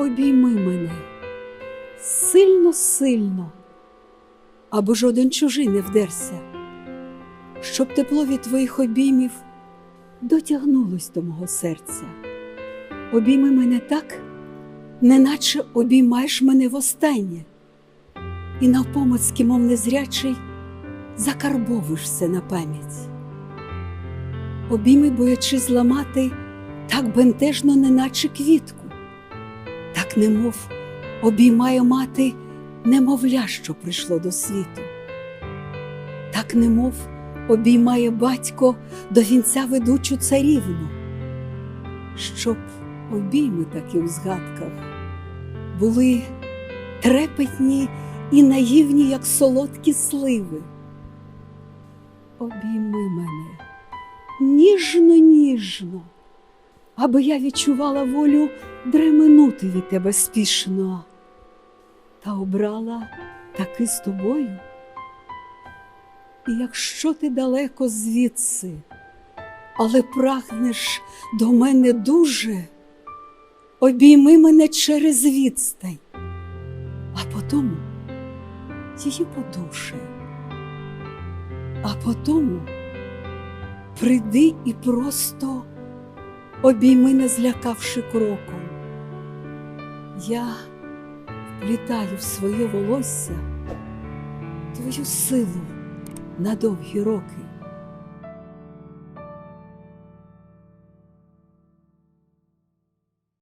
обійми мене. Сильно, сильно, аби жоден чужий не вдерся, щоб тепло від твоїх обіймів дотягнулось до мого серця. Обійми мене так, неначе обіймаєш мене востаннє, і навпомацьки, мов незрячий, закарбовуєш все на пам'ять. Обійми, боячись зламати, так бентежно, неначе квітку, немов обіймає мати немовля, що прийшло до світу, так немов обіймає батько до вінця ведучу царівну, щоб обійми такі у згадках були трепетні і наївні, як солодкі сливи. Обійми мене ніжно, ніжно, аби я відчувала волю дременути від тебе спішно, та обрала таки з тобою. І якщо ти далеко звідси, але прагнеш до мене дуже, обійми мене через відстань, а потому її подуше, а потому прийди і просто обійми, не злякавши кроком. Я вплітаю в своє волосся твою силу на довгі роки.